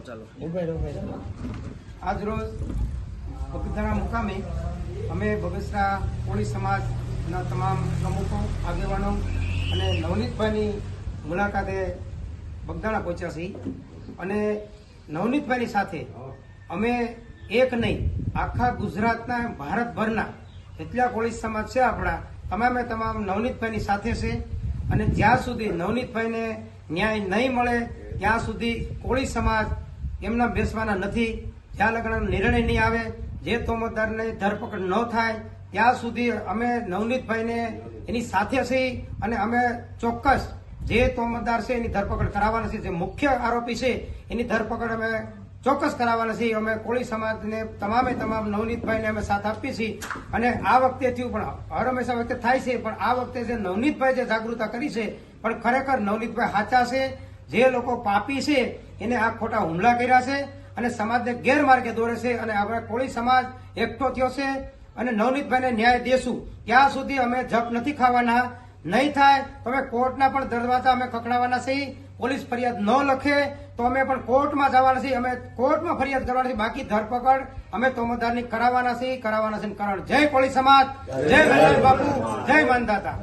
ચાલો. આજ રોજ બગદાણા મુકામે અમે બગસરા કોળી સમાજના તમામ પ્રમુખો, આગેવાનો અને નવનીતભાઈની મુલાકાતે બગદાણા પહોંચ્યા છીએ. અને નવનીતભાઈની સાથે અમે એક નહીં, આખા ગુજરાતના, ભારતભરના જેટલા કોળી સમાજ છે આપણા, તમામે તમામ નવનીતભાઈની સાથે છે. અને જ્યાં સુધી નવનીતભાઈને ન્યાય નહીં મળે, ત્યાં સુધી કોળી સમાજ એમના બેસવાના નથી. જ્યાં લગ્નનો નિર્ણય નહીં આવે, જે તોમતદારને ધરપકડ ન થાય, ત્યાં સુધી અમે નવનીતભાઈને એની સાથે છીએ અને અમે ચોક્કસ જે તોમતદાર છે એની ધરપકડ કરાવવાના છે જે મુખ્ય આરોપી છે એની ધરપકડ અમે ચોક્કસ કરાવવાના છીએ. અમે કોળી સમાજને તમામે તમામ નવનીતભાઈને અમે સાથ આપીએ છીએ. અને આ વખતે થયું પણ હર હંમેશા વખતે થાય છે, પણ આ વખતે જે નવનીતભાઈ જે જાગૃતતા કરી છે, પણ ખરેખર નવનીતભાઈ સાચા છે જે લોકો પાપી છે એને આ ખોટા હુમલા કર્યા છે અને સમાજને ગેરમાર્ગે દોરે છે અને આપણે કોળી સમાજ એકઠો થયો છે અને નવનીતભાઈને ન્યાય દેશું. ત્યાં સુધી અમે જપ નથી ખાવાના નહીં થાય તો અમે કોર્ટના પણ દરવાજા અમે ખખડાવવાના છીએ પોલીસ ફરિયાદ ન લખે તો અમે પણ કોર્ટમાં જવાના છીએ. અમે કોર્ટમાં ફરિયાદ કરવાના છીએ. બાકી ધરપકડ અમે તોમદારની કરાવવાના છીએ. કરાવવાના છે કારણ જય કોળી સમાજ. જય બાપુ. જય માનદાતા.